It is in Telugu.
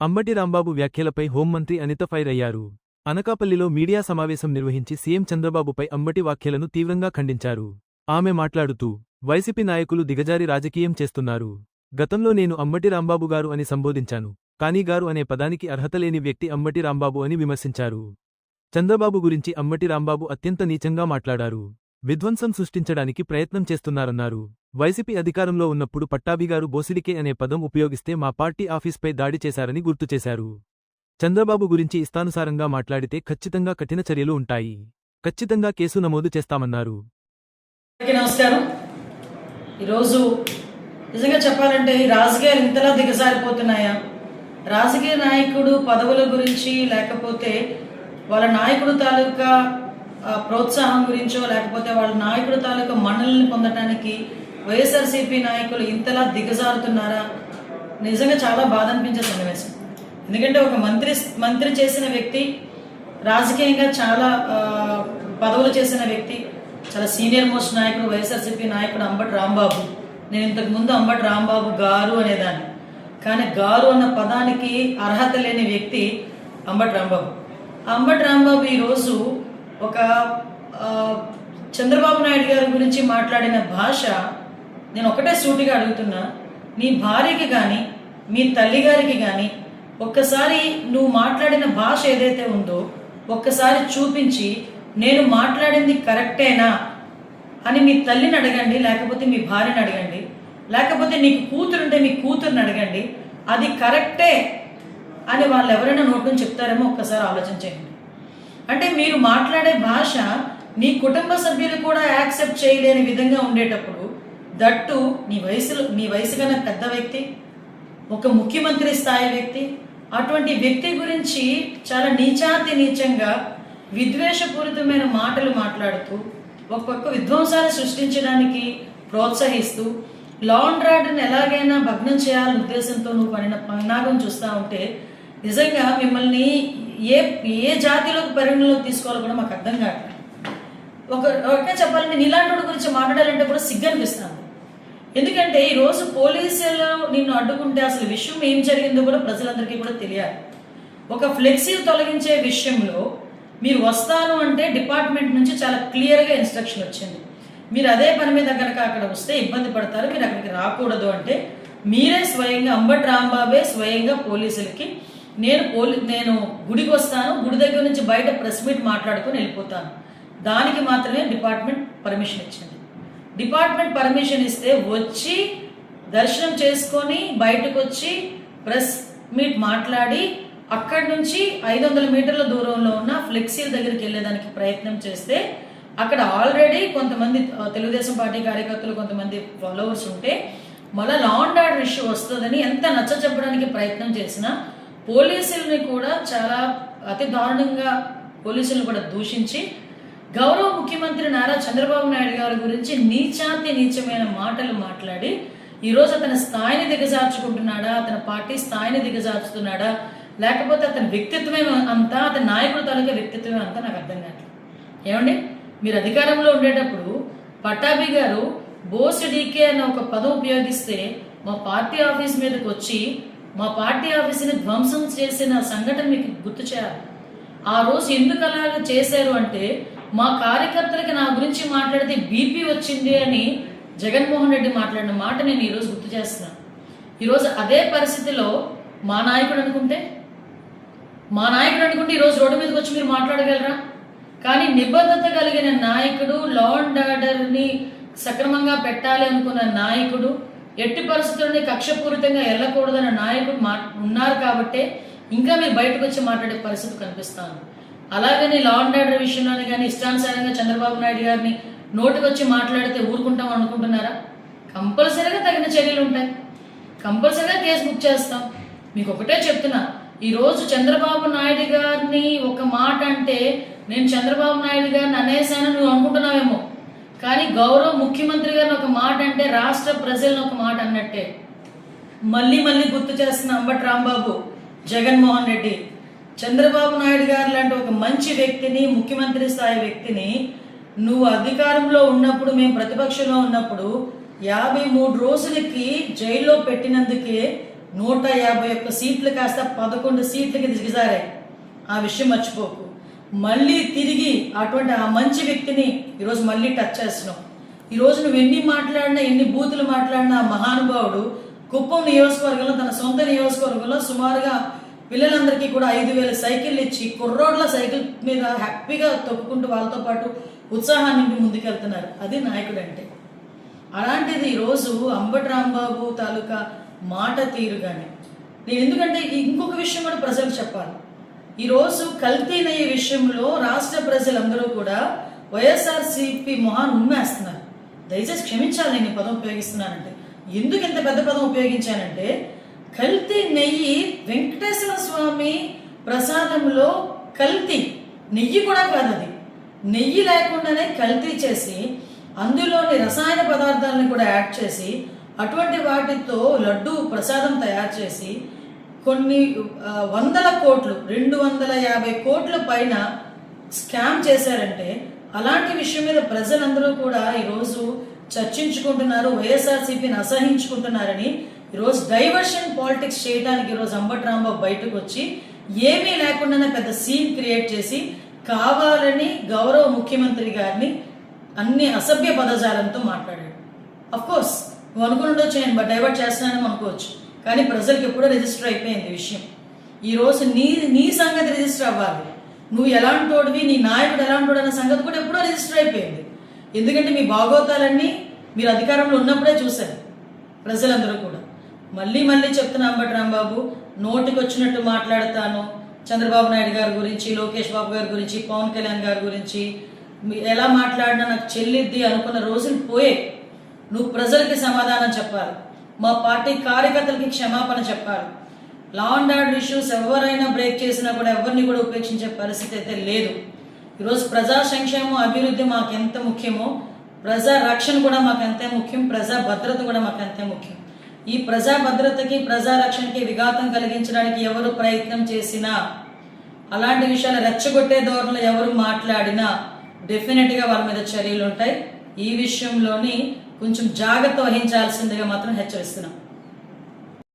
అంబటి రాంబాబు వ్యాఖ్యలపై హోంమంత్రి అనిత ఫైర్ అయ్యారు. అనకాపల్లిలో మీడియా సమావేశం నిర్వహించి సీఎం చంద్రబాబుపై అంబటి వ్యాఖ్యలను తీవ్రంగా ఖండించారు. ఆమె మాట్లాడుతూ వైసీపీ నాయకులు దిగజారి రాజకీయం చేస్తున్నారు. గతంలో నేను అమ్మటి రాంబాబు గారు అని సంబోధించాను. కానీ గారు అనే పదానికి అర్హతలేని వ్యక్తి అమ్మటి రాంబాబు అని విమర్శించారు. చంద్రబాబు గురించి అమ్మటి రాంబాబు అత్యంత నీచంగా మాట్లాడారు. విధ్వంసం సృష్టించడానికి ప్రయత్నం చేస్తున్నారన్నారు. వైసీపీ అధికారంలో ఉన్నప్పుడు పట్టాభిగారు బోసిలికే అనే పదం ఉపయోగిస్తే మా పార్టీ ఆఫీస్పై దాడి చేశారని గుర్తుచేశారు చంద్రబాబు గురించి ఇష్టానుసారంగా మాట్లాడితే ఖచ్చితంగా కఠిన చర్యలు ఉంటాయి. ఖచ్చితంగా కేసు నమోదు చేస్తామన్నారు. నమస్కారం. ఈరోజు నిజంగా చెప్పాలంటే ఈ రాజకీయాలు ఇంతలా దిగజారిపోతున్నాయా? రాజకీయ నాయకుడు పదవుల గురించి లేకపోతే వాళ్ళ నాయకుడు తాలూకా ప్రోత్సాహం గురించో లేకపోతే వాళ్ళ నాయకుడు తాలూకా మన్నల్ని పొందడానికి వైఎస్ఆర్సీపీ నాయకులు ఇంతలా దిగజారుతున్నారా? నిజంగా చాలా బాధ అనిపించే సన్నివేశం. ఎందుకంటే ఒక మంత్రి మంత్రి చేసిన వ్యక్తి రాజకీయంగా చాలా పదవులు చేసిన వ్యక్తి చాలా సీనియర్ మోస్ట్ నాయకుడు వైఎస్ఆర్సీపీ నాయకుడు అంబటి రాంబాబు. నేను ఇంతకు ముందు అంబటి రాంబాబు గారు అనేదాన్ని. కానీ గారు అన్న పదానికి అర్హత లేని వ్యక్తి అంబటి రాంబాబు. అంబటి రాంబాబు ఈరోజు ఒక చంద్రబాబు నాయుడు గారి గురించి మాట్లాడిన భాష నేను ఒకటే సూటిగా అడుగుతున్నా. నీ భార్యకి కానీ మీ తల్లి గారికి కానీ ఒక్కసారి నువ్వు మాట్లాడిన భాష ఏదైతే ఉందో ఒక్కసారి చూపించి నేను మాట్లాడింది కరెక్టేనా? అని మీ తల్లిని అడగండి లేకపోతే మీ భార్యని అడగండి లేకపోతే నీకు కూతురుంటే మీ కూతురుని అడగండి. అది కరెక్టే అని వాళ్ళు ఎవరైనా నోటు నుంచి చెప్తారేమో ఒక్కసారి ఆలోచించండి అంటే మీరు మాట్లాడే భాష నీ కుటుంబ సభ్యులు కూడా యాక్సెప్ట్ చేయలేని విధంగా ఉండేటప్పుడు దట్టు నీ వయసులో నీ వయసు కన్నా పెద్ద వ్యక్తి ఒక ముఖ్యమంత్రి స్థాయి వ్యక్తి అటువంటి వ్యక్తి గురించి చాలా నీచాతి నీచంగా విద్వేషపూరితమైన మాటలు మాట్లాడుతూ ఒక పక్క సృష్టించడానికి ప్రోత్సహిస్తూ లా అండ్ ఎలాగైనా భగ్నం చేయాలనే ఉద్దేశంతో నువ్వు పడిన పన్నాగం చూస్తూ ఉంటే నిజంగా మిమ్మల్ని ఏ ఏ జాతిలోకి పరిగణలోకి తీసుకోవాలో కూడా మాకు అర్థం కావట్లేదు ఒక ఒకటే చెప్పాలంటే నీలాంటి గురించి మాట్లాడాలంటే కూడా సిగ్గు అనిపిస్తాను ఎందుకంటే ఈరోజు పోలీసులు నిన్ను అడ్డుకుంటే అసలు విషయం ఏం జరిగిందో కూడా ప్రజలందరికీ కూడా తెలియాలి. ఒక ఫ్లెక్సీ తొలగించే విషయంలో మీరు వస్తాను అంటే డిపార్ట్మెంట్ నుంచి చాలా క్లియర్గా ఇన్స్ట్రక్షన్ వచ్చింది. మీరు అదే పని మీద కనుక అక్కడ వస్తే ఇబ్బంది పడతారు మీరు అక్కడికి రాకూడదు అంటే మీరే స్వయంగా అంబటి రాంబాబే స్వయంగా పోలీసులకి నేను పోలీ నేను గుడికి వస్తాను గుడి దగ్గర నుంచి బయట ప్రెస్ మీట్ మాట్లాడుకొని వెళ్ళిపోతాను. దానికి మాత్రమే డిపార్ట్మెంట్ పర్మిషన్ ఇచ్చింది. డిపార్ట్మెంట్ పర్మిషన్ ఇస్తే వచ్చి దర్శనం చేసుకొని బయటకు వచ్చి ప్రెస్ మీట్ మాట్లాడి అక్కడి నుంచి ఐదు వందల మీటర్ల దూరంలో ఉన్న ఫ్లెక్సీల దగ్గరికి వెళ్ళేదానికి ప్రయత్నం చేస్తే అక్కడ ఆల్రెడీ కొంతమంది తెలుగుదేశం పార్టీ కార్యకర్తలు కొంతమంది ఫాలోవర్స్ ఉంటే మళ్ళీ లాండ్ ఆర్డర్ ఇష్యూ వస్తుందని ఎంత నచ్చ చెప్పడానికి ప్రయత్నం చేసినా పోలీసుల్ని కూడా చాలా అతి దారుణంగా పోలీసులను కూడా దూషించి గౌరవ ముఖ్యమంత్రి నారా చంద్రబాబు నాయుడు గారి గురించి నీచాతి నీచమైన మాటలు మాట్లాడి ఈరోజు అతని స్థాయిని దిగజార్చుకుంటున్నాడా? అతని పార్టీ స్థాయిని దిగజార్చుతున్నాడా? లేకపోతే అతని వ్యక్తిత్వమే అంతా అతని నాయకుడు తాలూకా వ్యక్తిత్వమే అంతా నాకు అర్థం కావట్లేదు. ఏమండి? మీరు అధికారంలో ఉండేటప్పుడు పట్టాభి గారు బోస్ డీకే అనే ఒక పదం ఉపయోగిస్తే మా పార్టీ ఆఫీస్ మీదకి వచ్చి మా పార్టీ ఆఫీస్ని ధ్వంసం చేసిన సంఘటన మీకు గుర్తు చేయాలి. ఆ రోజు ఎందుకు అలాగ చేశారు అంటే మా కార్యకర్తలకి నా గురించి మాట్లాడితే బీపీ వచ్చింది అని జగన్మోహన్ రెడ్డి మాట్లాడిన మాట నేను ఈరోజు గుర్తు చేస్తున్నాను. ఈరోజు అదే పరిస్థితిలో మా నాయకుడు అనుకుంటే మా నాయకుడు అనుకుంటే ఈరోజు రోడ్డు మీదకి వచ్చి మీరు మాట్లాడగలరా? కానీ నిబద్ధత కలిగిన నాయకుడు లా అండ్ ఆర్డర్ని సక్రమంగా పెట్టాలి అనుకున్న నాయకుడు ఎట్టి పరిస్థితుల్ని కక్షపూరితంగా వెళ్ళకూడదన్న నాయకుడు మా ఉన్నారు కాబట్టే ఇంకా మీరు బయటకు వచ్చి మాట్లాడే పరిస్థితి కనిపిస్తాను. అలాగని లా అండ్ ఆర్డర్ విషయంలోనే కానీ ఇష్టానుసారంగా చంద్రబాబు నాయుడు గారిని నోటికి వచ్చి మాట్లాడితే ఊరుకుంటాం అనుకుంటున్నారా? కంపల్సరీగా తగిన చర్యలు ఉంటాయి. కంపల్సరీగా కేసు బుక్ చేస్తాం. మీకు ఒకటే చెప్తున్నా ఈరోజు చంద్రబాబు నాయుడు గారిని ఒక మాట అంటే నేను చంద్రబాబు నాయుడు గారిని అనేసాను నువ్వు అనుకుంటున్నావేమో. కానీ గౌరవ ముఖ్యమంత్రి గారిని ఒక మాట అంటే రాష్ట్ర ప్రజలను ఒక మాట అన్నట్టే. మళ్ళీ మళ్ళీ గుర్తు చేస్తున్న అంబటి రాంబాబు జగన్మోహన్ రెడ్డి. చంద్రబాబు నాయుడు గారు లాంటి ఒక మంచి వ్యక్తిని ముఖ్యమంత్రి స్థాయి వ్యక్తిని నువ్వు అధికారంలో ఉన్నప్పుడు మేము ప్రతిపక్షంలో ఉన్నప్పుడు యాభై మూడు రోజులకి జైల్లో పెట్టినందుకే నూట యాభై ఒక్క సీట్లు కాస్త పదకొండు సీట్లకి దిగజారాయి ఆ విషయం మర్చిపోకు. మళ్ళీ తిరిగి అటువంటి ఆ మంచి వ్యక్తిని ఈరోజు మళ్ళీ టచ్ చేస్తున్నాం. ఈరోజు నువ్వు ఎన్ని మాట్లాడినా ఎన్ని బూతులు మాట్లాడినా మహానుభావుడు కుప్పం నియోజకవర్గంలో తన సొంత నియోజకవర్గంలో సుమారుగా పిల్లలందరికీ కూడా ఐదు వేల సైకిళ్ళు ఇచ్చి కుర్రోడ్ల సైకిల్ మీద హ్యాపీగా తొక్కుకుంటూ వాళ్ళతో పాటు ఉత్సాహాన్ని ముందుకెళ్తున్నారు. అది నాయకుడు అంటే అలాంటిది ఈరోజు అంబటి రాంబాబు తాలూకా మాట తీరు కానీ నేను ఎందుకంటే ఇంకొక విషయం కూడా ప్రజలకు చెప్పాలి. ఈరోజు కల్తీ నెయ్యి విషయంలో రాష్ట్ర ప్రజలందరూ కూడా వైఎస్ఆర్సీపీ మొహాన్ని ఉమ్మేస్తున్నారు. దయచేసి క్షమించాలి నేను ఈ పదం ఉపయోగిస్తున్నానంటే. ఎందుకు ఇంత పెద్ద పదం ఉపయోగించానంటే కల్తీ నెయ్యి వెంకటేశ్వర స్వామి ప్రసాదంలో కల్తీ నెయ్యి కూడా కాదు అది నెయ్యి లేకుండానే కల్తీ చేసి అందులోని రసాయన పదార్థాలను కూడా యాడ్ చేసి అటువంటి వాటితో లడ్డు ప్రసాదం తయారు చేసి కొన్ని వందల కోట్లు రెండు వందల యాభై కోట్ల పైన స్కామ్ చేశారంటే అలాంటి విషయం మీద ప్రజలందరూ కూడా ఈరోజు చర్చించుకుంటున్నారు వైఎస్ఆర్సీపీని అసహించుకుంటున్నారని. ఈరోజు డైవర్షన్ పాలిటిక్స్ చేయడానికి ఈరోజు అంబట్ రాంబాబు బయటకు వచ్చి ఏమీ లేకుండానే పెద్ద సీన్ క్రియేట్ చేసి కావాలని గౌరవ ముఖ్యమంత్రి గారిని అన్ని అసభ్య పదజాలంతో మాట్లాడాడు. అఫ్కోర్స్ నువ్వు అనుకుని ఉండొచ్చు నేను బట్ డైవర్ట్ చేస్తున్నానని అనుకోవచ్చు. కానీ ప్రజలకు ఎప్పుడో రిజిస్టర్ అయిపోయింది విషయం. ఈ రోజు నీ నీ సంగతి రిజిస్టర్ అవ్వాలి. నువ్వు ఎలాంటోడివి నీ నాయకుడు ఎలాంటోడు అన్న సంగతి కూడా ఎప్పుడో రిజిస్టర్ అయిపోయింది. ఎందుకంటే మీ భాగోతాలన్నీ మీరు అధికారంలో ఉన్నప్పుడే చూశారు. ప్రజలందరూ కూడా. మళ్ళీ మళ్ళీ చెప్తున్నా అంబటి రాంబాబు నోటికి వచ్చినట్టు మాట్లాడతాను. చంద్రబాబు నాయుడు గారి గురించి లోకేష్ బాబు గారి గురించి పవన్ కళ్యాణ్ గారి గురించి ఎలా మాట్లాడినా నాకు చెల్లిద్ది అనుకున్న రోజులు పోయే నువ్వు ప్రజలకి సమాధానం చెప్పాలి. మా పార్టీ కార్యకర్తలకి క్షమాపణ చెప్పాలి. లా అండ్ ఆర్డర్ ఇష్యూస్ ఎవరైనా బ్రేక్ చేసినా కూడా ఎవరిని కూడా ఉపేక్షించే పరిస్థితి అయితే లేదు. ఈరోజు ప్రజా సంక్షేమం అభివృద్ధి మాకు ఎంత ముఖ్యమో ప్రజా రక్షణ కూడా మాకు అంతే ముఖ్యం ప్రజా భద్రత కూడా మాకు అంతే ముఖ్యం. ఈ ప్రజా భద్రతకి ప్రజా రక్షణకి విఘాతం కలిగించడానికి ఎవరు ప్రయత్నం చేసినా అలాంటి విషయాలు రెచ్చగొట్టే ధోరణిలో ఎవరు మాట్లాడినా డెఫినెట్గా వాళ్ళ మీద చర్యలు ఉంటాయి. ఈ విషయంలోని కొంచెం జాగ్రత్త వహించాల్సిందిగా మాత్రం హెచ్చరిస్తున్నాం.